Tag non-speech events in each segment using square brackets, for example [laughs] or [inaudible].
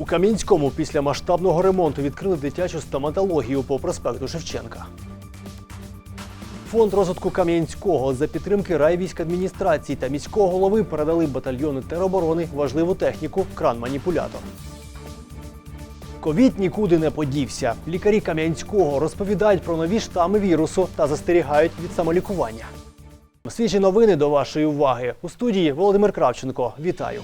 У Кам'янському після масштабного ремонту відкрили дитячу стоматологію по проспекту Шевченка. Фонд розвитку Кам'янського за підтримки райвійськадміністрації та міського голови передали батальйону тероборони важливу техніку кран-маніпулятор. Ковід нікуди не подівся. Лікарі Кам'янського розповідають про нові штами вірусу та застерігають від самолікування. Свіжі новини до вашої уваги у студії Володимир Кравченко. Вітаю.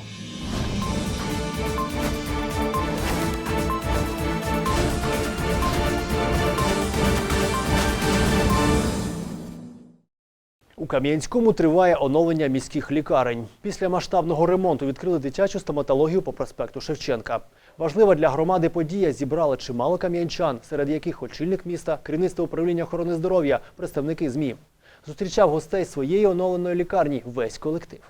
У Кам'янському триває оновлення міських лікарень. Після масштабного ремонту відкрили дитячу стоматологію по проспекту Шевченка. Важлива для громади подія зібрала чимало кам'янчан, серед яких очільник міста, керівництво управління охорони здоров'я, представники ЗМІ. Зустрічав гостей своєї оновленої лікарні весь колектив.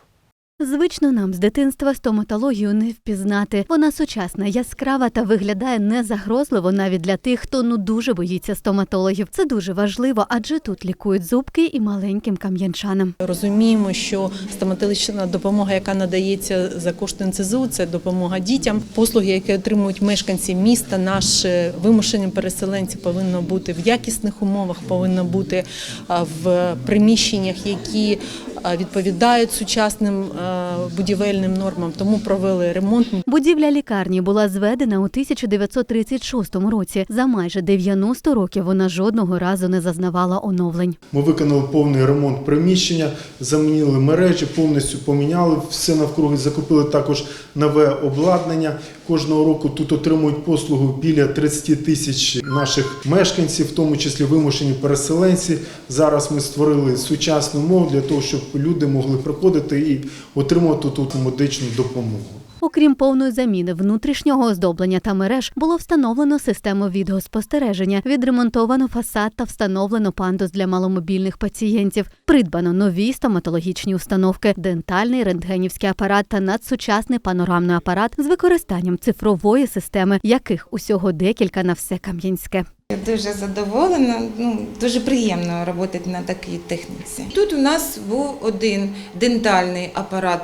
Звично нам з дитинства стоматологію не впізнати. Вона сучасна, яскрава та виглядає незагрозливо навіть для тих, хто ну дуже боїться стоматологів. Це дуже важливо, адже тут лікують зубки і маленьким кам'янчанам. Розуміємо, що стоматологічна допомога, яка надається за кошти НЦЗУ, це допомога дітям. Послуги, які отримують мешканці міста, наші вимушені переселенці, повинно бути в якісних умовах, повинно бути в приміщеннях, які відповідають сучасним будівельним нормам. Тому провели ремонт. Будівля лікарні була зведена у 1936 році. За майже 90 років вона жодного разу не зазнавала оновлень. Ми виконали повний ремонт приміщення, замінили мережі, повністю поміняли все навкруги, закупили також нове обладнання. Кожного року тут отримують послугу біля 30 тисяч наших мешканців, в тому числі вимушені переселенці. Зараз ми створили сучасну мову для того, щоб люди могли приходити і отримувати тут медичну допомогу. Окрім повної заміни внутрішнього оздоблення та мереж, було встановлено систему відеоспостереження, відремонтовано фасад та встановлено пандус для маломобільних пацієнтів. Придбано нові стоматологічні установки, дентальний рентгенівський апарат та надсучасний панорамний апарат з використанням цифрової системи, яких усього декілька на все кам'янське. Я дуже задоволена, ну дуже приємно працювати на такій техніці. Тут у нас був один дентальний апарат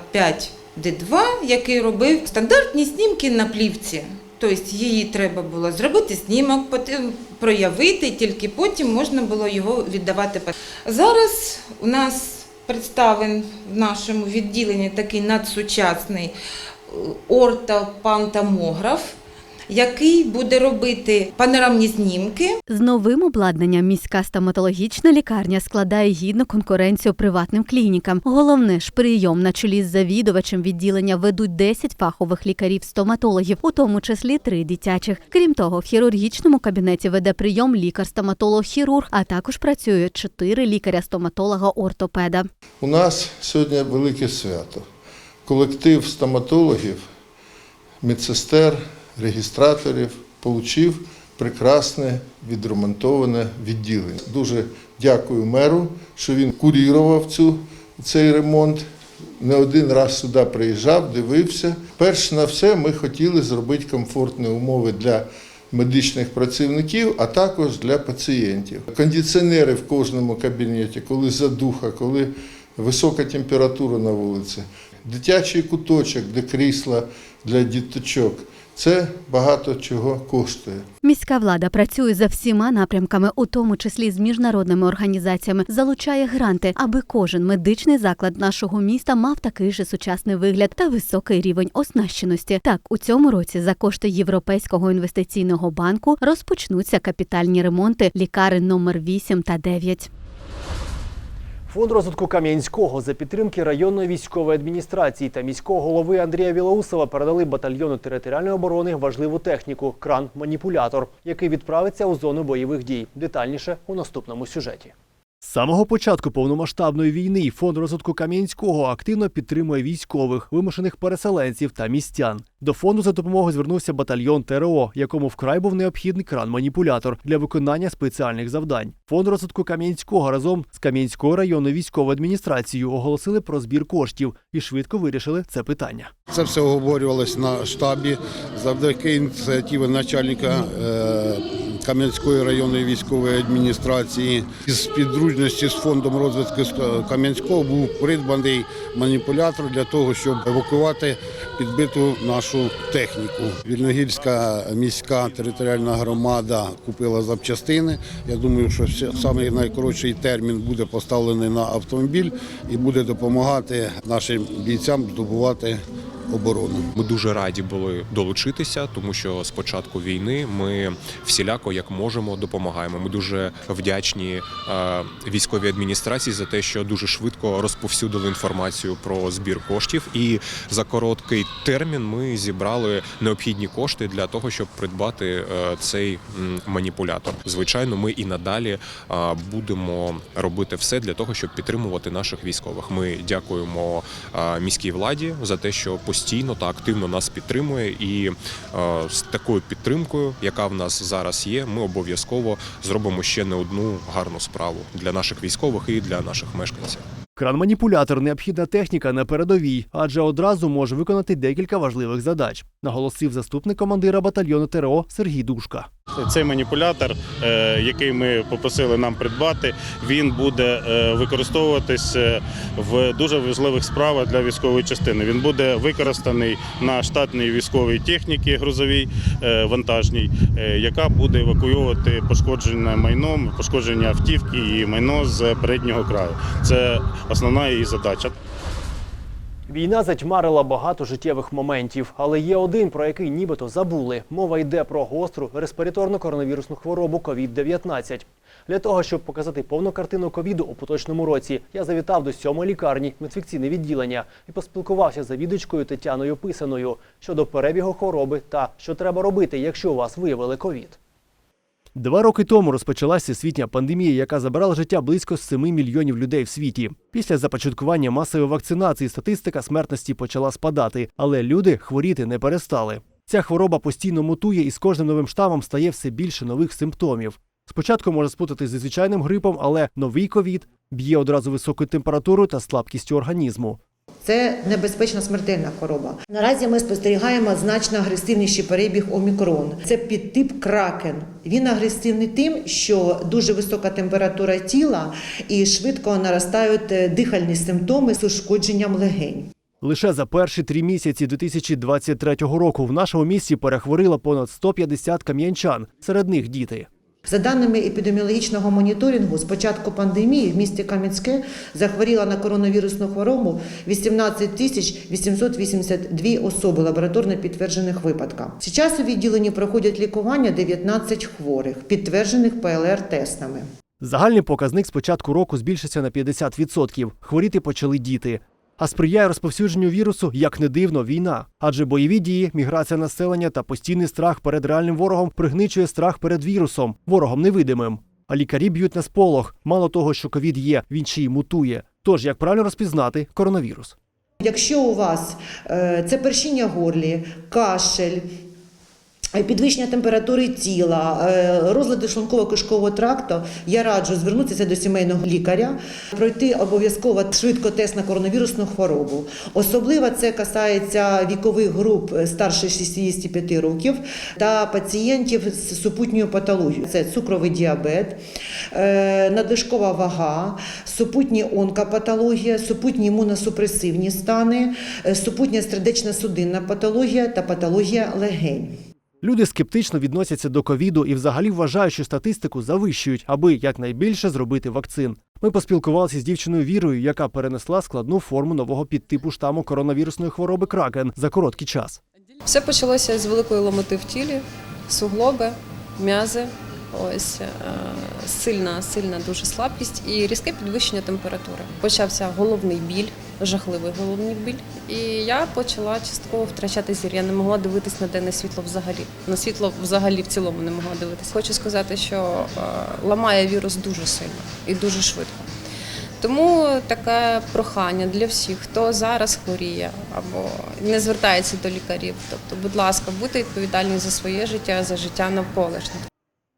5D2, який робив стандартні снімки на плівці. Тобто її треба було зробити знімок, потім проявити, тільки потім можна було його віддавати. Зараз у нас представлений в нашому відділенні такий надсучасний е, ортопантомограф, який буде робити панорамні знімки. З новим обладнанням міська стоматологічна лікарня складає гідну конкуренцію приватним клінікам. Головне ж прийом на чолі з завідувачем відділення ведуть 10 фахових лікарів-стоматологів, у тому числі три дитячих. Крім того, в хірургічному кабінеті веде прийом лікар-стоматолог-хірург, а також працюють чотири лікаря-стоматолога-ортопеда. У нас сьогодні велике свято. Колектив стоматологів, медсестер, регістраторів отримав прекрасне відремонтоване відділення. Дуже дякую меру, що він курірував цю, цей ремонт. Не один раз сюди приїжджав, дивився. Перш на все, ми хотіли зробити комфортні умови для медичних працівників, а також для пацієнтів. Кондиціонери в кожному кабінеті, коли задуха, коли висока температура на вулиці, дитячий куточок, де крісла для діточок. Це багато чого коштує. Міська влада працює за всіма напрямками, у тому числі з міжнародними організаціями, залучає гранти, аби кожен медичний заклад нашого міста мав такий же сучасний вигляд та високий рівень оснащеності. Так, у цьому році за кошти Європейського інвестиційного банку розпочнуться капітальні ремонти лікарень номер 8 та 9. Фонд розвитку Кам'янського за підтримки районної військової адміністрації та міського голови Андрія Вілоусова передали батальйону територіальної оборони важливу техніку кран-маніпулятор, який відправиться у зону бойових дій. Детальніше у наступному сюжеті. З самого початку повномасштабної війни фонд розвитку Кам'янського активно підтримує військових, вимушених переселенців та містян. До фонду за допомогою звернувся батальйон ТРО, якому вкрай був необхідний кран-маніпулятор для виконання спеціальних завдань. Фонд розвитку Кам'янського разом з Кам'янською районною військовою адміністрацією оголосили про збір коштів і швидко вирішили це питання. Це все обговорювалось на штабі завдяки ініціативи начальника е, Кам'янської районної військової адміністрації. З підручності з фондом розвитку Кам'янського був придбаний маніпулятор для того, щоб евакувати підбиту нашу техніку. Вільногірська міська територіальна громада купила запчастини. Я думаю, що саме найкоротший термін буде поставлений на автомобіль і буде допомагати нашим бійцям здобувати оборону. Ми дуже раді були долучитися, тому що з початку війни ми всіляко як можемо допомагаємо. Ми дуже вдячні е, військовій адміністрації за те, що дуже швидко розповсюдили інформацію про збір коштів. І за короткий термін ми зібрали необхідні кошти для того, щоб придбати е, цей маніпулятор. Звичайно, ми і надалі е, будемо робити все для того, щоб підтримувати наших військових. Ми дякуємо міській владі за те, що постійно та активно нас підтримує, і е, з такою підтримкою, яка в нас зараз є, ми обов'язково зробимо ще не одну гарну справу для наших військових і для наших мешканців. Кран-маніпулятор необхідна техніка на передовій, адже одразу може виконати декілька важливих задач, наголосив заступник командира батальйону ТРО Сергій Душка. Цей маніпулятор, е, який ми попросили нам придбати, він буде е, використовуватись е, в дуже важливих справах для військової частини. Він буде використаний на штатній військовій техніці грузовій вантажній, яка буде евакуювати пошкоджене майно, пошкодження автівки і майно з переднього краю. Це основна її задача. Війна затьмарила багато життєвих моментів, але є один, про який нібито забули. Мова йде про гостру респіраторну коронавірусну хворобу COVID-19. Для того, щоб показати повну картину ковіду у поточному році, я завітав до сьомої лікарні в інфекційне відділення і поспілкувався з завідувачкою Тетяною Писаною щодо перебігу хвороби та що треба робити, якщо у вас виявили ковід. Два роки тому розпочалася світня пандемія, яка забрала життя близько 7 мільйонів людей в світі. Після започаткування масової вакцинації статистика смертності почала спадати, але люди хворіти не перестали. Ця хвороба постійно мутує і з кожним новим штамом стає все більше нових симптомів. Спочатку може спутати зі звичайним грипом, але новий ковід б'є одразу високою температурою та слабкістю організму. Це небезпечна смертельна хвороба. Наразі ми спостерігаємо значно агресивніший перебіг омікрон. Це підтип кракен. Він агресивний тим, що дуже висока температура тіла і швидко наростають е, дихальні симптоми з ушкодженням легень. Лише за перші три місяці 2023 року в нашому місті перехворіло понад 150 кам'янчан, серед них діти. За даними епідеміологічного моніторингу, з початку пандемії в місті Кам'янське захворіла на коронавірусну хворобу 18 тисяч 882 особи лабораторно підтверджених випадка. Зараз у відділенні проходять лікування 19 хворих, підтверджених ПЛР-тестами. Загальний показник з початку року збільшився на 50%. Хворіти почали діти. А сприяє розповсюдженню вірусу, як не дивно, війна. Адже бойові дії, міграція населення та постійний страх перед реальним ворогом пригничує страх перед вірусом, ворогом невидимим. А лікарі б'ють на сполох. Мало того, що ковід є, він ще й мутує. Тож як правильно розпізнати коронавірус? Якщо у вас е, це першіння горлі, кашель, Підвищення температури тіла, е, розлади шлунково-кишкового тракту, я раджу звернутися до сімейного лікаря, пройти обов'язково швидко тест на коронавірусну хворобу. Особливо це касається вікових груп е, старше 65 років та пацієнтів з супутньою патологією. Це цукровий діабет, е, надлишкова вага, супутні онкопатологія, супутні імуносупресивні стани, е, супутня сердечно-судинна патологія та патологія легень. Люди скептично відносяться до ковіду і взагалі вважають, що статистику завищують, аби якнайбільше зробити вакцин. Ми поспілкувалися з дівчиною Вірою, яка перенесла складну форму нового підтипу штаму коронавірусної хвороби кракен за короткий час. Все почалося з великої ломоти в тілі, суглоби, м'язи. Ось е, сильна, сильна дуже слабкість і різке підвищення температури. Почався головний біль, жахливий головний біль. І я почала частково втрачати зір. Я не могла дивитись на денне світло взагалі. На світло взагалі в цілому не могла дивитись. Хочу сказати, що е, ламає вірус дуже сильно і дуже швидко. Тому таке прохання для всіх, хто зараз хворіє або не звертається до лікарів. Тобто, будь ласка, будьте відповідальні за своє життя, за життя навколишніх.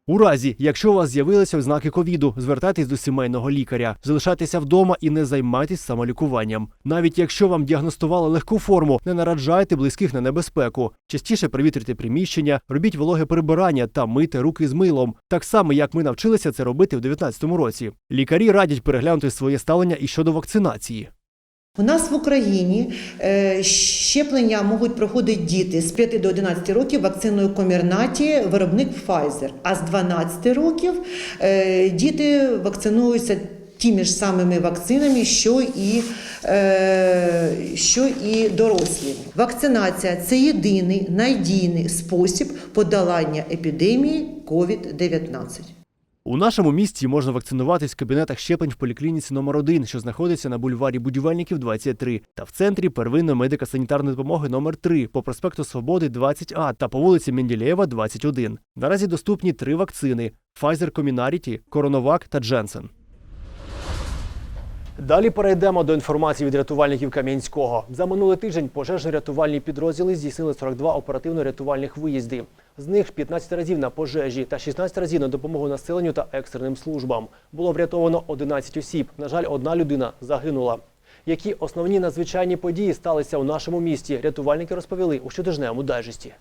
У разі, якщо у вас з'явилися ознаки ковіду, звертайтесь до сімейного лікаря, залишайтеся вдома і не займайтесь самолікуванням. Навіть якщо вам діагностували легку форму, не нараджайте близьких на небезпеку. Частіше провітрюйте приміщення, робіть вологе прибирання та мийте руки з милом, так само як ми навчилися це робити в 2019 році. Лікарі радять переглянути своє ставлення і щодо вакцинації. У нас в Україні е, щеплення можуть проходити діти з 5 до 11 років вакциною Комірнаті, виробник Pfizer. А з 12 років е, діти вакцинуються тими ж самими вакцинами, що і, е, що і дорослі. Вакцинація це єдиний надійний спосіб подолання епідемії COVID-19. У нашому місті можна вакцинуватись в кабінетах щеплень в поліклініці номер 1 що знаходиться на бульварі Будівельників 23, та в центрі первинної медико-санітарної допомоги номер 3 по проспекту Свободи 20А та по вулиці Менділєєва 21. Наразі доступні три вакцини: Pfizer Comirnaty, Coronavac та Jensen. Далі перейдемо до інформації від рятувальників Кам'янського. За минулий тиждень пожежно-рятувальні підрозділи здійснили 42 оперативно-рятувальних виїзди. З них 15 разів на пожежі та 16 разів на допомогу населенню та екстреним службам. Було врятовано 11 осіб. На жаль, одна людина загинула. Які основні надзвичайні події сталися у нашому місті? Рятувальники розповіли у щотижневому дайджесті.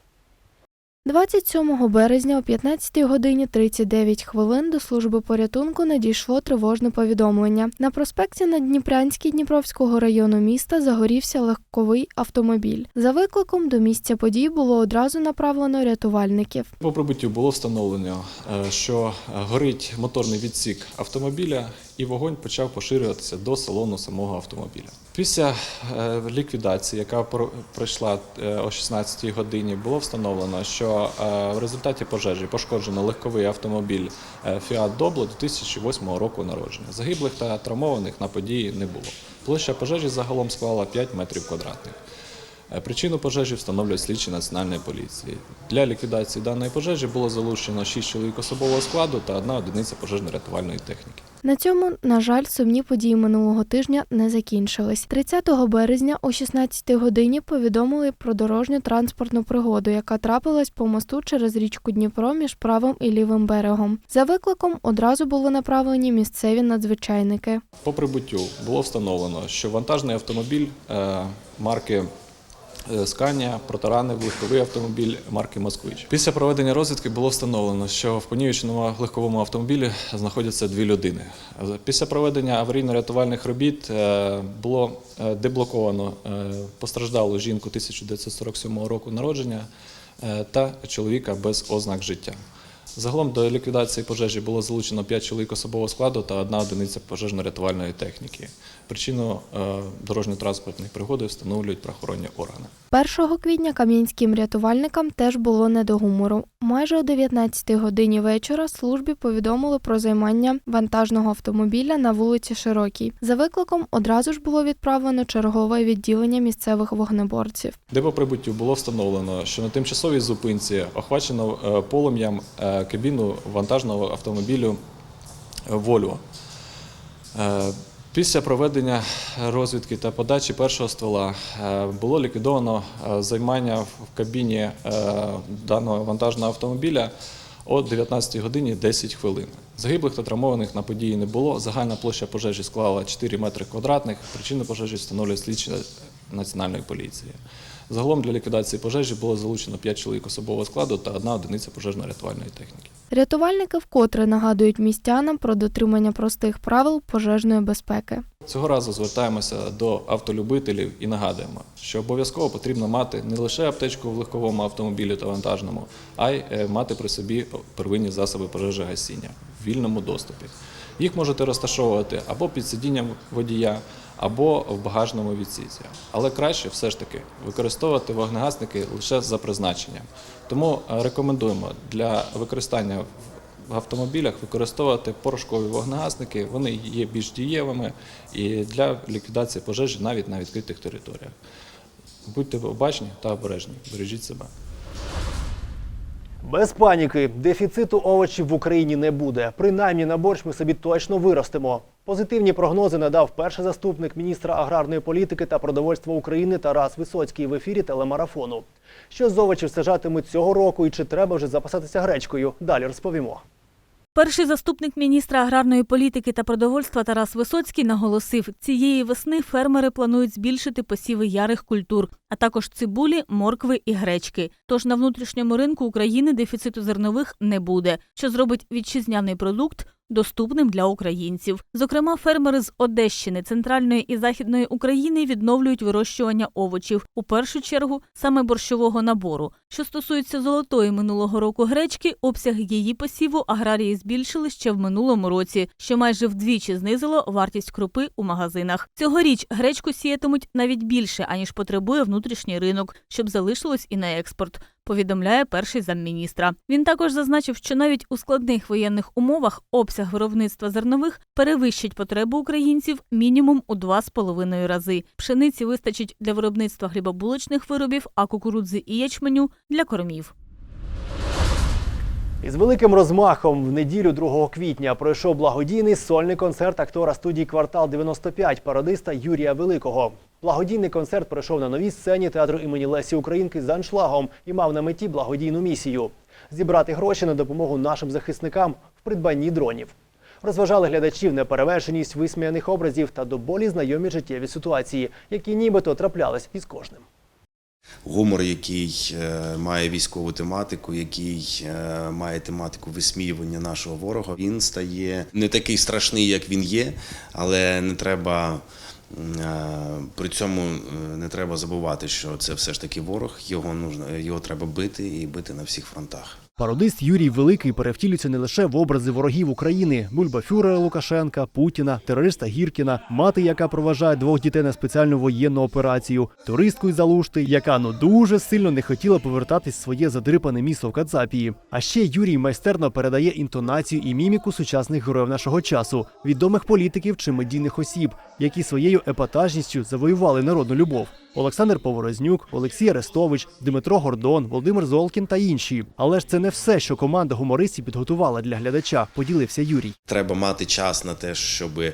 27 березня о 15 годині 39 хвилин до служби порятунку надійшло тривожне повідомлення. На проспекті на Дніпрянській Дніпровського району міста загорівся легковий автомобіль. За викликом до місця подій було одразу направлено рятувальників. По прибуттю було встановлено, е, що горить моторний відсік автомобіля, і вогонь почав поширюватися до салону самого автомобіля. Після е, ліквідації, яка про- пройшла е, о 16 годині, було встановлено, що е, в результаті пожежі пошкоджено легковий автомобіль Fiat Doblo 2008 року народження. Загиблих та травмованих на події не було. Площа пожежі загалом склала 5 метрів квадратних. Е, Причину пожежі встановлюють слідчі національної поліції. Для ліквідації даної пожежі було залучено 6 чоловік особового складу та одна одиниця пожежно-рятувальної техніки. На цьому, на жаль, сумні події минулого тижня не закінчились. 30 березня о 16 годині повідомили про дорожню транспортну пригоду, яка трапилась по мосту через річку Дніпро між правим і лівим берегом. За викликом одразу були направлені місцеві надзвичайники. По прибуттю було встановлено, що вантажний автомобіль е, марки Сканія протаранив легковий автомобіль марки Москвич. Після проведення розвідки було встановлено, що в понівеченому легковому автомобілі знаходяться дві людини. Після проведення аварійно-рятувальних робіт е, було е, деблоковано е, постраждалу жінку 1947 року народження е, та чоловіка без ознак життя. Загалом до ліквідації пожежі було залучено 5 чоловік особового складу та одна одиниця пожежно-рятувальної техніки. Причину е, дорожньо-транспортної пригоди встановлюють правоохоронні органи. 1 квітня кам'янським рятувальникам теж було не до гумору. Майже о 19 годині вечора службі повідомили про займання вантажного автомобіля на вулиці Широкій. За викликом одразу ж було відправлено чергове відділення місцевих вогнеборців. Де по прибуттю було встановлено, що на тимчасовій зупинці охвачено е, полум'ям е, кабіну вантажного автомобілю Volvo. Після проведення розвідки та подачі першого ствола е, було ліквідовано е, займання в кабіні е, даного вантажного автомобіля о 19 годині 10 хвилин. Загиблих та травмованих на події не було. Загальна площа пожежі склала 4 метри квадратних. Причини пожежі встановлює слідчі національної поліції. Загалом для ліквідації пожежі було залучено 5 чоловік особового складу та одна одиниця пожежно-рятувальної техніки. Рятувальники вкотре нагадують містянам про дотримання простих правил пожежної безпеки. Цього разу звертаємося до автолюбителів і нагадуємо, що обов'язково потрібно мати не лише аптечку в легковому автомобілі та вантажному, а й е, мати при собі первинні засоби пожежогасіння в вільному доступі. Їх можете розташовувати або під сидінням водія, або в багажному відсіці. Але краще все ж таки використовувати вогнегасники лише за призначенням. Тому е, рекомендуємо для використання в автомобілях використовувати порошкові вогнегасники. Вони є більш дієвими і для ліквідації пожежі навіть на відкритих територіях. Будьте обачні та обережні, бережіть себе. Без паніки, дефіциту овочів в Україні не буде. Принаймні на борщ ми собі точно виростемо. Позитивні прогнози надав перший заступник міністра аграрної політики та продовольства України Тарас Висоцький в ефірі телемарафону. Що з овочів сажатимуть цього року і чи треба вже запасатися гречкою? Далі розповімо. Перший заступник міністра аграрної політики та продовольства Тарас Висоцький наголосив, цієї весни фермери планують збільшити посіви ярих культур, а також цибулі, моркви і гречки. Тож на внутрішньому ринку України дефіциту зернових не буде, що зробить вітчизняний продукт доступним для українців. Зокрема, фермери з Одещини, центральної і західної України відновлюють вирощування овочів, у першу чергу саме борщового набору. Що стосується золотої минулого року гречки, обсяг її посіву аграрії збільшили ще в минулому році, що майже вдвічі знизило вартість крупи у магазинах. Цьогоріч гречку сіятимуть навіть більше аніж потребує внутрішній ринок, щоб залишилось і на експорт. Повідомляє перший замміністра. Він також зазначив, що навіть у складних воєнних умовах обсяг виробництва зернових перевищить потребу українців мінімум у два з половиною рази. Пшениці вистачить для виробництва хлібобулочних виробів, а кукурудзи і ячменю для кормів. Із великим розмахом в неділю 2 квітня пройшов благодійний сольний концерт актора студії Квартал 95 пародиста Юрія Великого. Благодійний концерт пройшов на новій сцені театру імені Лесі Українки з аншлагом і мав на меті благодійну місію зібрати гроші на допомогу нашим захисникам в придбанні дронів. Розважали глядачів неперевершеність висміяних образів та до болі знайомі життєві ситуації, які нібито траплялись із кожним. Гумор, який е, має військову тематику, який е, має тематику висміювання нашого ворога. Він стає не такий страшний, як він є, але не треба. е, При цьому не треба забувати, що це все ж таки ворог. Його нужно його треба бити і бити на всіх фронтах. Пародист Юрій Великий перевтілюється не лише в образи ворогів України: бульбафюрера Лукашенка, Путіна, терориста Гіркіна, мати, яка проважає двох дітей на спеціальну воєнну операцію, туристку із Залушти, яка ну дуже сильно не хотіла повертатись в своє задрипане місто в Кацапії. А ще Юрій майстерно передає інтонацію і міміку сучасних героїв нашого часу, відомих політиків чи медійних осіб, які своєю епатажністю завоювали народну любов. Олександр Поворознюк, Олексій Арестович, Дмитро Гордон, Володимир Золкін та інші. Але ж це не все, що команда гумористів підготувала для глядача. Поділився Юрій. Треба мати час на те, щоб е,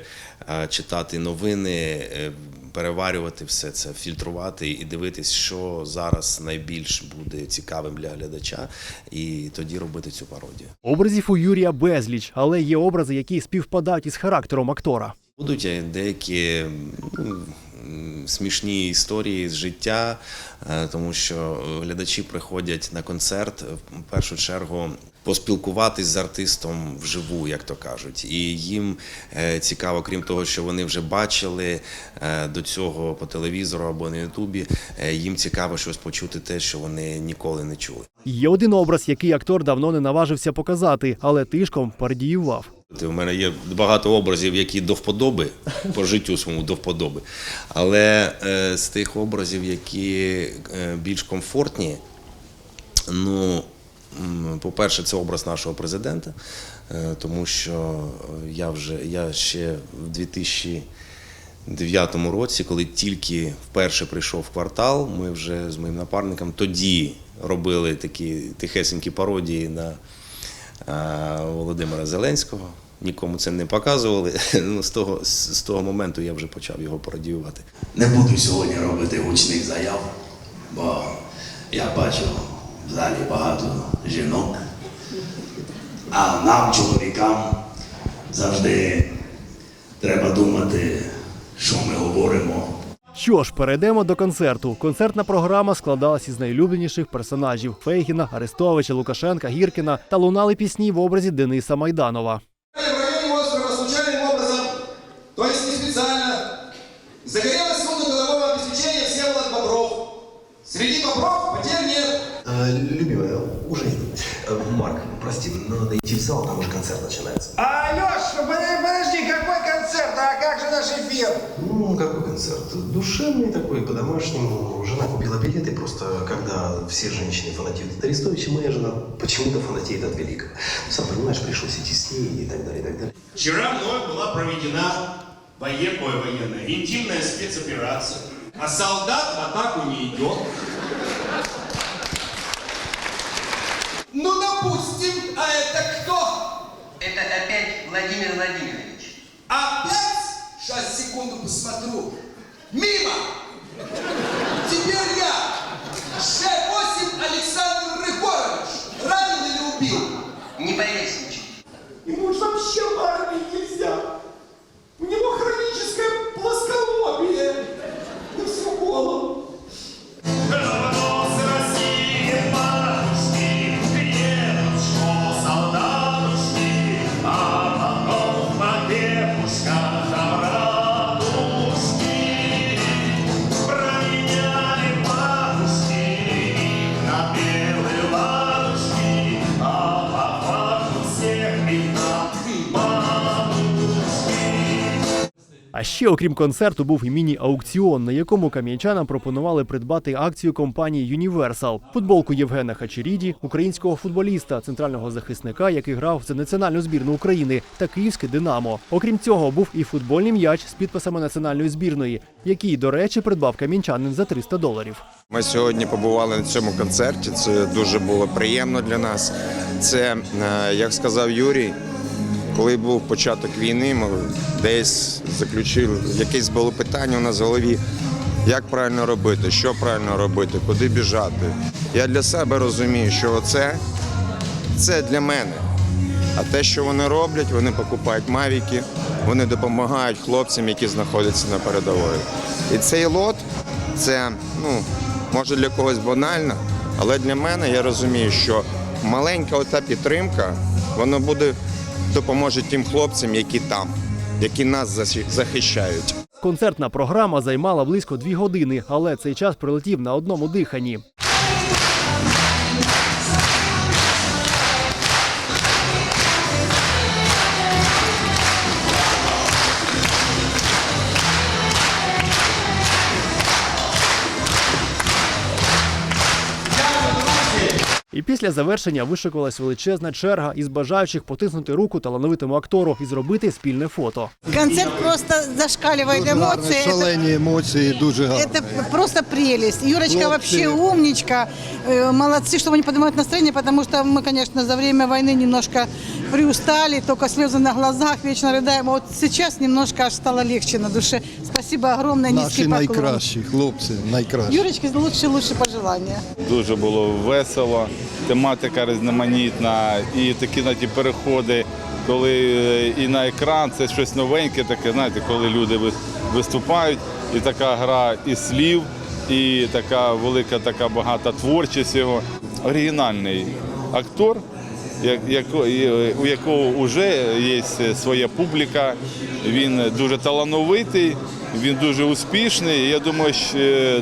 читати новини, е, переварювати все це, фільтрувати і дивитись, що зараз найбільш буде цікавим для глядача, і тоді робити цю пародію. Образів у Юрія безліч, але є образи, які співпадають із характером актора. Будуть е, деякі ну, смішні історії з життя, е, тому що глядачі приходять на концерт е, в першу чергу поспілкуватись з артистом вживу, як то кажуть. І їм е, цікаво, крім того, що вони вже бачили е, до цього по телевізору або на Ютубі, е, їм цікаво щось почути те, що вони ніколи не чули. Є один образ, який актор давно не наважився показати, але тишком пародіював. У мене є багато образів, які до вподоби по життю своєму до вподоби. Але е, з тих образів, які е, більш комфортні, ну, по-перше, це образ нашого президента, е, тому що я вже я ще в 2009 році, коли тільки вперше прийшов в квартал, ми вже з моїм напарником тоді робили такі тихесенькі пародії на Володимира Зеленського. Нікому це не показували. [laughs] Ну, з, того, з того моменту я вже почав його пародіювати. Не буду сьогодні робити гучних заяв, бо я бачу в залі багато жінок. А нам, чоловікам, завжди треба думати, що ми говоримо. Що ж, перейдемо до концерту. Концертна програма складалась із найулюбленіших персонажів Фейгіна, Арестовича, Лукашенка, Гіркіна та лунали пісні в образі Дениса Майданова. Специально, загорелось фонду обеспечения Всеволод Бобров. Среди бобров потерь нет. Любимая, уже э, Марк, прости, надо идти в зал, там уже концерт начинается. Алеш, подожди, какой а наш эфир? Ну, какой концерт? Душевный такой, по-домашнему. Жена купила билеты, просто когда все женщины фанатеют от Арестовича, моя жена почему-то фанатеет от Великого. Сам понимаешь, пришлось идти с ней и так далее, и так далее. Вчера мной была проведена военная, военная интимная спецоперация, а солдат в атаку не идет. Ну, допустим, а это кто? Это опять Владимир Владимирович. Опять? Сейчас, секунду посмотрю. Мимо! Теперь я, Ш-8 Александр Рыгорович, ранен или убил? Не поясничай. Ему же вообще в армии нельзя. Ще, окрім концерту, був і міні-аукціон, на якому кам'янчанам пропонували придбати акцію компанії Universal, футболку Євгена Хачеріді, українського футболіста, центрального захисника, який грав за національну збірну України, та київське Динамо. Окрім цього, був і футбольний м'яч з підписами національної збірної, який, до речі, придбав кам'янчанин за 300 доларів. Ми сьогодні побували на цьому концерті. Це дуже було приємно для нас. Це, е, як сказав Юрій, коли був початок війни, ми десь заключили якесь було питання у нас в голові. Як правильно робити, що правильно робити, куди біжати. Я для себе розумію, що це, це для мене. А те, що вони роблять, вони покупають мавіки, вони допомагають хлопцям, які знаходяться на передовій. І цей лот це ну, може для когось банально, але для мене я розумію, що маленька ота підтримка, вона буде допоможе тим хлопцям, які там, які нас захищають. Концертна програма займала близько дві години, але цей час прилетів на одному диханні. після завершення вишикувалась величезна черга із бажаючих потиснути руку талановитому актору і зробити спільне фото. Концерт просто зашкаливает эмоции. Это, Шалені емоції, дуже гарно. это просто прелесть. Юрочка Хлопцы. вообще умничка. Э, Молодцы, что они поднимают настроение, потому что мы, конечно, за время войны немножко приустали, только слезы на глазах, вечно рыдаем. А Вот сейчас немножко аж стало легче на душе. Спасибо огромное, Наші низкий поклон. найкращі хлопці, найкращі. Юрочке лучшие-лучшие пожелания. Дуже було весело, тематика різноманітна, і такі на ті переходи, коли е, і на екран це щось новеньке, таке, знаєте, коли люди виступають, і така гра і слів, і така велика, така багата творчість його. Оригінальний актор, е, у якого вже є своя публіка, він дуже талановитий, він дуже успішний. Я думаю, що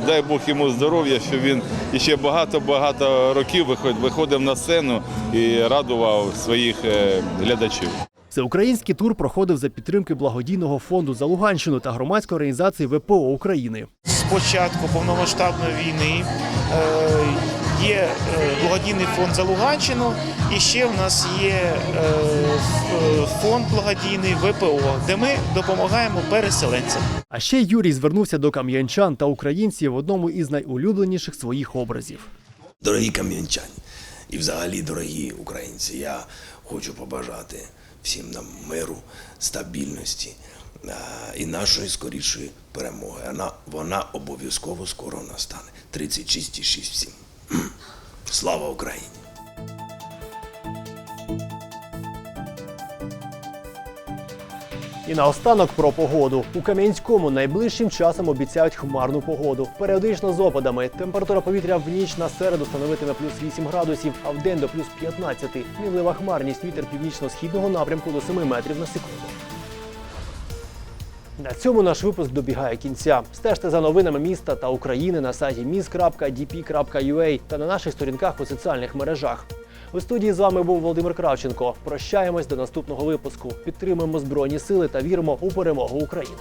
дай Бог йому здоров'я, що він ще багато-багато років виход- виходив на сцену і радував своїх е, глядачів. Всеукраїнський тур проходив за підтримки благодійного фонду за Луганщину та громадської організації ВПО України. З початку повномасштабної війни е, є е, благодійний фонд за Луганщину, і ще в нас є е, е, фонд благодійний ВПО, де ми допомагаємо переселенцям. А ще Юрій звернувся до кам'янчан та українців в одному із найулюбленіших своїх образів. Дорогі кам'янчані і взагалі дорогі українці, я хочу побажати всім нам миру, стабільності і нашої скорішої перемоги. Вона, вона обов'язково скоро настане. 36,6 всім. Слава Україні! І наостанок про погоду. У Кам'янському найближчим часом обіцяють хмарну погоду. Періодично з опадами. Температура повітря в ніч на середу становитиме плюс 8 градусів, а в день до плюс 15. Мінлива хмарність вітер північно-східного напрямку до 7 метрів на секунду. На цьому наш випуск добігає кінця. Стежте за новинами міста та України на сайті mis.dp.ua та на наших сторінках у соціальних мережах. У студії з вами був Володимир Кравченко. Прощаємось до наступного випуску. Підтримуємо Збройні сили та віримо у перемогу України.